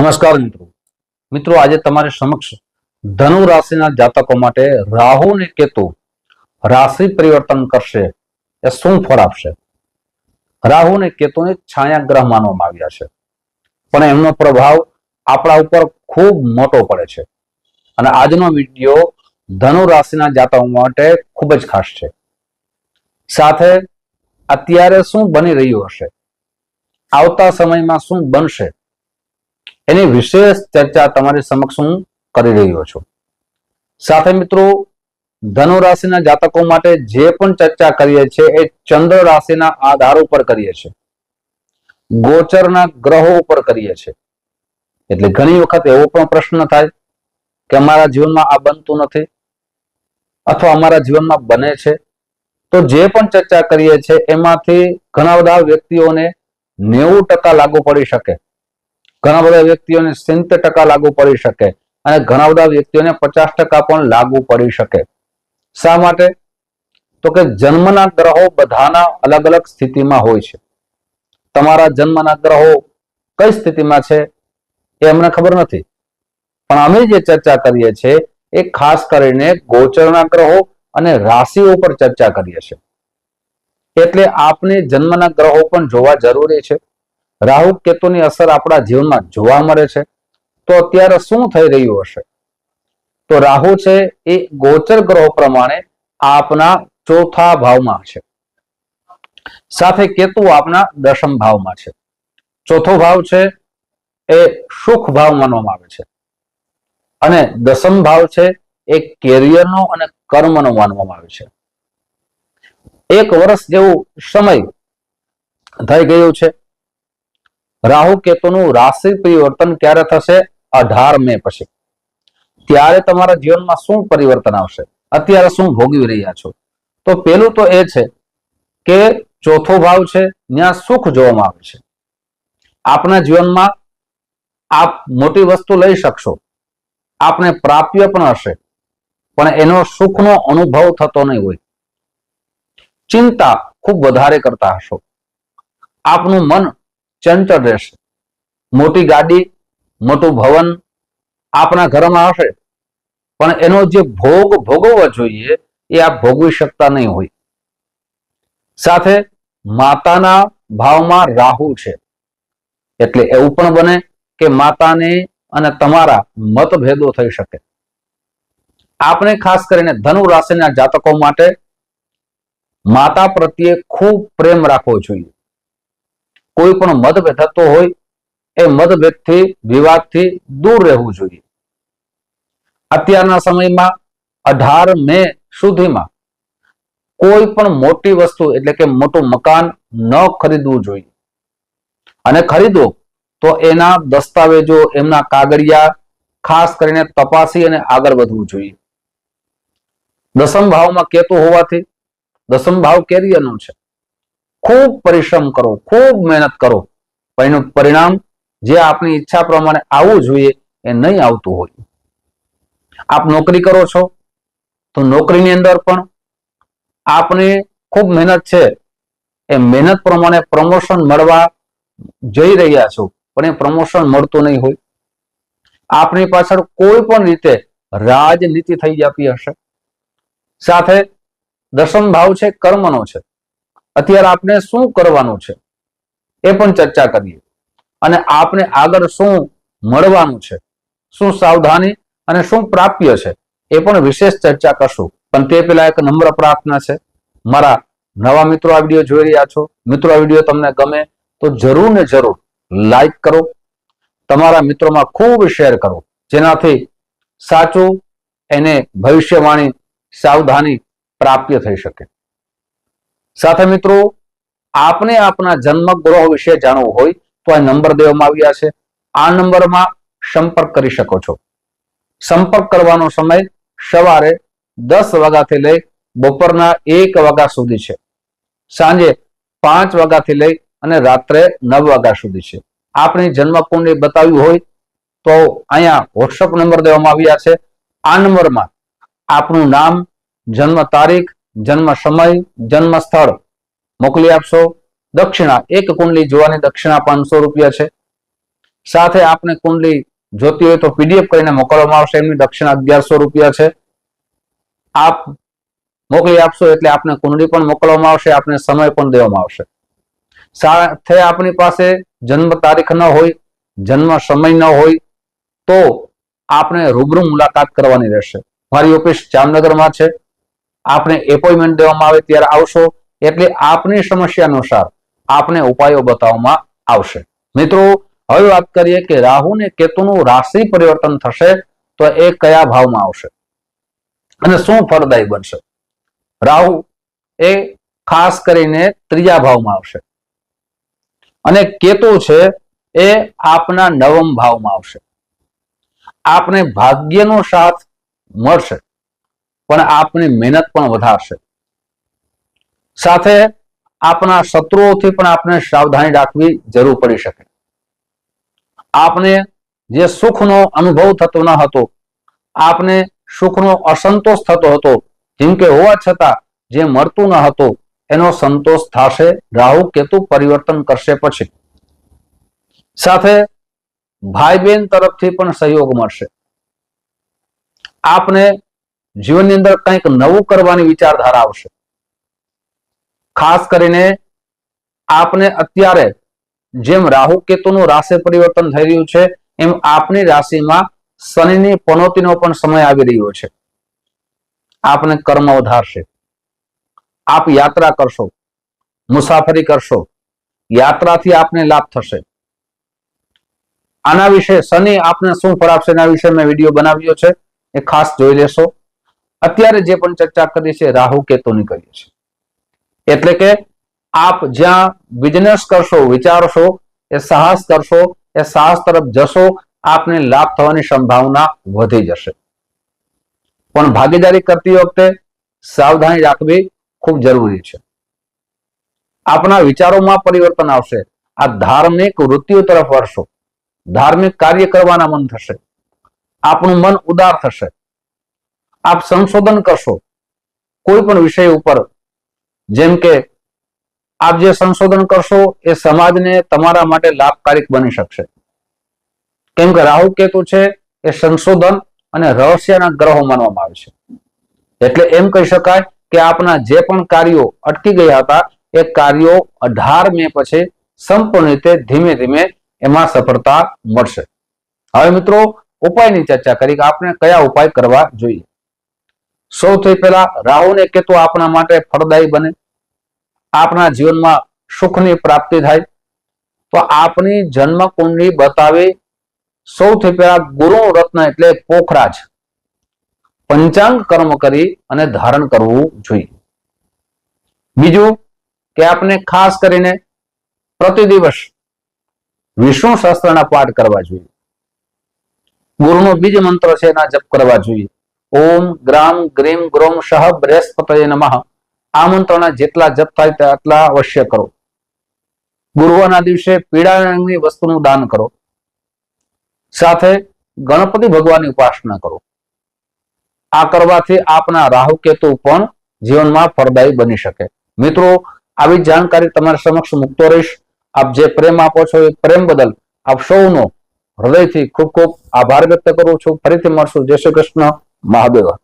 નમસ્કાર મિત્રો. મિત્રો, આજે તમારી સમક્ષ ધનુ રાશિના જાતકો માટે રાહુ ને કેતુ રાશિ પરિવર્તન કરશે એ શું ફળ આપશે? રાહુ ને કેતુને છાયા ગ્રહ માનવામાં આવ્યા છે. પણ એમનો પ્રભાવ આપણા ઉપર ખૂબ મોટો પડે છે. અને આજનો વીડિયો ધનુ રાશિના જાતકો માટે ખૂબ જ ખાસ છે. સાથે અત્યારે શું બની રહ્યું હશે? આવતા સમયમાં શું બનશે? એની વિશેષ ચર્ચા તમારી સમક્ષ હું કરી રહ્યો છું. સાથે મિત્રો, ધનુ રાશિના જાતકો માટે જે પણ ચર્ચા કરીએ છીએ એ ચંદ્ર રાશિના આધાર ઉપર કરીએ છીએ. ગોચરના ગ્રહો ઉપર કરીએ છીએ. એટલે ઘણી વખત એવો પણ પ્રશ્ન થાય કે અમારા જીવનમાં આ બનતું નથી અથવા અમારા જીવનમાં બને છે. તો જે પણ ચર્ચા કરીએ છીએ એમાંથી ઘણા બધા વ્યક્તિઓને નેવું ટકા લાગુ પડી શકે. ઘણા બધા વ્યક્તિઓને સિત્તેર ટકા લાગુ પડી શકે અને ઘણા બધા વ્યક્તિઓને પચાસ ટકા પણ લાગુ પડી શકે. શા માટે? તો કે જન્મના ગ્રહો બધાના અલગ અલગ સ્થિતિમાં હોય છે. તમારા જન્મના ગ્રહો કઈ સ્થિતિમાં છે એ અમને ખબર નથી. પણ અમે જે ચર્ચા કરીએ છીએ એ ખાસ કરીને ગોચરના ગ્રહો અને રાશિઓ પર ચર્ચા કરીએ છીએ. એટલે આપને જન્મના ગ્રહો પણ જોવા જરૂરી છે. રાહુ કેતુની અસર આપણા જીવનમાં જોવા મળે છે. તો અત્યારે શું થઈ રહ્યું હશે? તો રાહુ છે એ ગોચર ગ્રહો પ્રમાણે આપના ચોથા ભાવમાં છે. સાથે કેતુ આપના દશમ ભાવમાં છે. ચોથો ભાવ છે એ સુખ ભાવ માનવામાં આવે છે. અને દસમ ભાવ છે એ કેરિયરનો અને કર્મનો માનવામાં આવે છે. એક વર્ષ જેવું સમય થઈ ગયું છે. રાહુ કેતુનું રાશિ પરિવર્તન ક્યારે થશે? અઢાર મે પછી. ત્યારે તમારા જીવનમાં શું પરિવર્તન આવશે? અત્યારે શું ભોગવી રહ્યા છો? તો પેલું તો એ છે કે ચોથો ભાવ છે, ત્યાં સુખ જોવામાં આવે છે. આપના જીવનમાં આપ મોટી વસ્તુ લઈ શકશો. આપને પ્રાપ્ય પણ હશે. પણ એનો સુખનો અનુભવ થતો નહીં હોય. ચિંતા ખૂબ વધારે કરતા હશો. આપનું મન ચંચળ રહેશે. મોટી ગાડી, મોટું ભવન આપણા ઘરમાં હશે. પણ એનો જે ભોગ ભોગવવો જોઈએ, એ આપ ભોગવી શકતા નહીં હોય. સાથે માતાના ભાવમાં રાહુ છે. એટલે એવું પણ બને કે માતાને અને તમારા મતભેદો થઈ શકે. આપણે ખાસ કરીને ધનુ રાશિના જાતકો માટે માતા પ્રત્યે ખૂબ પ્રેમ રાખવો જોઈએ. કોઈ પણ મતભેદ થતો હોય, એ મતભેદથી, વિવાદથી દૂર રહેવું જોઈએ. અત્યારના સમયમાં અઢાર મે સુધીમાં કોઈ પણ મોટી વસ્તુ, એટલે કે મોટું મકાન ન ખરીદવું જોઈએ. અને ખરીદો તો એના દસ્તાવેજો, એમના કાગળિયા ખાસ કરીને તપાસી અને આગળ વધવું જોઈએ. દસમ ભાવમાં કેતુ હોવાથી, દસમ ભાવ કેરિયરનો છે. ખૂબ પરિશ્રમ કરો, ખૂબ મહેનત કરો. એનું પરિણામ જે આપની ઈચ્છા પ્રમાણે આવવું જોઈએ એ નહીં આવતું હોય. આપ નોકરી કરો છો, તો નોકરીની અંદર પણ આપને ખૂબ મહેનત છે. એ મહેનત પ્રમાણે પ્રમોશન મળવા જઈ રહ્યા છો, પણ એ પ્રમોશન મળતું નહીં હોય. આપની પાછળ કોઈ પણ રીતે રાજનીતિ થઈ જતી હશે. સાથે દસમ ભાવ છે, કર્મનો છે. અત્યારે આપણે શું કરવાનું છે? એ પણ ચર્ચા કરીએ. અને આપને આગળ શું મળવાનું છે? શું સાવધાની અને શું પ્રાપ્ય છે? એ પણ વિશેષ ચર્ચા કરશું. પણ તે પેલા એક નમ્ર પ્રાર્થના છે. મારા નવા મિત્રો આ વીડિયો જોઈ રહ્યા છો. મિત્રો, આ વીડિયો તમને ગમે તો જરૂર ને જરૂર લાઈક કરો. તમારા મિત્રોમાં ખૂબ શેર કરો. જેનાથી સાચું એને ભવિષ્યવાણી સાવધાની પ્રાપ્ય થઈ શકે. સાથે મિત્રો, આપને આપના જન્મ ગ્રહ વિશે જાણવું હોય તો આ નંબર દેવામાં આવ્યા છે. આ નંબરમાં સંપર્ક કરી શકો છો. સંપર્ક કરવાનો સમય સવારે દસ વાગ્યાથી લઈ બપોરના એક વાગ્યા સુધી છે. સાંજે પાંચ વાગ્યાથી લઈ અને રાત્રે નવ વાગ્યા સુધી છે. આપણી જન્મ બતાવ્યું હોય તો અહીંયા વોટ્સઅપ નંબર દેવામાં આવ્યા છે. આ નંબરમાં આપનું નામ, જન્મ તારીખ જન્મ સમય, જન્મ સ્થળ મોકલી આપશો. દક્ષિણા, એક કુંડલી જોવાની દક્ષિણા પાંચસો રૂપિયા છે. સાથે આપને કુંડલી જોતી હોય તો પીડીએફ કરીને મોકલવામાં આવશે. એમની દક્ષિણા અગિયારસો રૂપિયા છે. આપ મોકલી આપશો એટલે આપને કુંડલી પણ મોકલવામાં આવશે, આપને સમય પણ દેવામાં આવશે. સાથે આપની પાસે જન્મ તારીખ ન હોય, જન્મ સમય ન હોય, તો આપણે રૂબરૂ મુલાકાત કરવાની રહેશે. મારી ઓફિસ જામનગરમાં છે. આપને એપોઇન્ટમેન્ટ દેવામાં આવે ત્યારે આવશો. એટલે આપની સમસ્યા અનુસાર આપને ઉપાયો બતાવવામાં આવશે. મિત્રો, હવે વાત કરીએ કે રાહુ ને કેતુનું રાશિ પરિવર્તન થશે તો એ કયા ભાવમાં આવશે? અને શું ફળદાયી બનશે? રાહુ એ ખાસ કરીને ત્રીજા ભાવમાં આવશે. અને કેતુ છે એ આપના નવમ ભાવમાં આવશે. આપને ભાગ્યનો સાથ મળશે. પણ આપની મહેનત પણ વધારશે. સાથે આપના શત્રુઓથી પણ આપણે સાવધાની રાખવી જરૂર પડી શકે. આપને જે સુખનો અનુભવ થતો ન હતો, આપને સુખનો અસંતોષ થતો હતો જેમ કે હોવા છતાં જે મળતું ન હતું, એનો સંતોષ થશે, રાહુ કેતુ પરિવર્તન કરશે પછી. સાથે ભાઈ બહેન તરફથી પણ સહયોગ મળશે. આપને જીવનની અંદર કંઈક નવું કરવાની વિચારધારા આવશે. ખાસ કરીને આપને અત્યારે જેમ રાહુ કેતુનું રાશિ પરિવર્તન થઈ રહ્યું છે, એમ આપની રાશિમાં શનિની પનોતીનો પણ સમય આવી રહ્યો છે. આપને કર્મ વધારશે. આપ યાત્રા કરશો. મુસાફરી કરશો. યાત્રાથી આપને લાભ થશે. આના વિશે શનિ આપને શું ફળ આપશે એના વિશે મેં વીડિયો બનાવ્યો છે. એ ખાસ જોઈ લેશો. અત્યારે જે પણ ચર્ચા કરી છે, રાહુ કેતુની કરીએ છીએ એટલે કે આપ જ્યાં બિઝનેસ કરશો, વિચારશો, એ સાહસ કરશો, એ સાહસ તરફ જશો, આપને લાભ થવાની સંભાવના વધી જશે. પણ ભાગીદારી કરતી વખતે સાવધાની રાખવી ખૂબ જરૂરી છે. આપના વિચારોમાં પરિવર્તન આવશે. આ ધાર્મિક વૃત્તિઓ તરફ વળશો. ધાર્મિક કાર્ય કરવાના મન થશે. આપનું મન ઉદાર થશે. આપ સંશોધન કરશો. કોઈ પણ વિષય ઉપર. જેમ કે, આપ જે સંશોધન કરશો, એ સમાજને તમારા માટે લાભકારક બની શકશે. કેમ કે રાહુ કેતુ છે, એ સંશોધન અને રહસ્યના ગ્રહો માનવામાં આવે છે. એટલે એમ કહી શકાય કે આપના જે પણ કાર્યો અટકી ગયા હતા, એ કાર્યો અઢાર મે પછી સંપૂર્ણ રીતે ધીમે ધીમે એમાં સફળતા મળશે. હવે મિત્રો, ઉપાયની ચર્ચા કરી કે આપણે કયા ઉપાય કરવા જોઈએ? સૌથી પહેલા રાહુને કેતુ આપણા માટે ફળદાયી બને. આપણા જીવનમાં સુખની પ્રાપ્તિ થાય. તો આપની જન્મ કુંડલી બતાવે સૌથી પહેલા ગુરુ રત્ન એટલે પોખરાજ. પંચાંગ કર્મ કરી અને ધારણ કરવું જોઈએ. બીજું કે આપણે ખાસ કરીને પ્રતિ દિવસ વિષ્ણુ શાસ્ત્રના પાઠ કરવા જોઈએ. ગુરુનો બીજ મંત્ર છે એના જપ કરવા જોઈએ. ઓમ ગ્રામ ગ્રીમ ગ્રોમ શહ બૃહસ્પતય નમઃ. આ જેટલા જપ થાય તેટલા અવશ્ય કરો. ગુરુવારના દિવસે પીળા વસ્તુનું દાન કરો. સાથે ગણપતિ ભગવાનની ઉપાસના કરો. આ કરવાથી આપના રાહુ કેતુ પણ જીવનમાં ફળદાયી બની શકે. મિત્રો, આવી જાણકારી તમારા સમક્ષ મૂકતો રહીશ. આપ જે પ્રેમ આપો છો એ પ્રેમ બદલ આપ સૌનો હૃદયથી ખૂબ ખૂબ આભાર વ્યક્ત કરું છું. ફરીથી મળશું. જય શ્રી કૃષ્ણ. Marbella.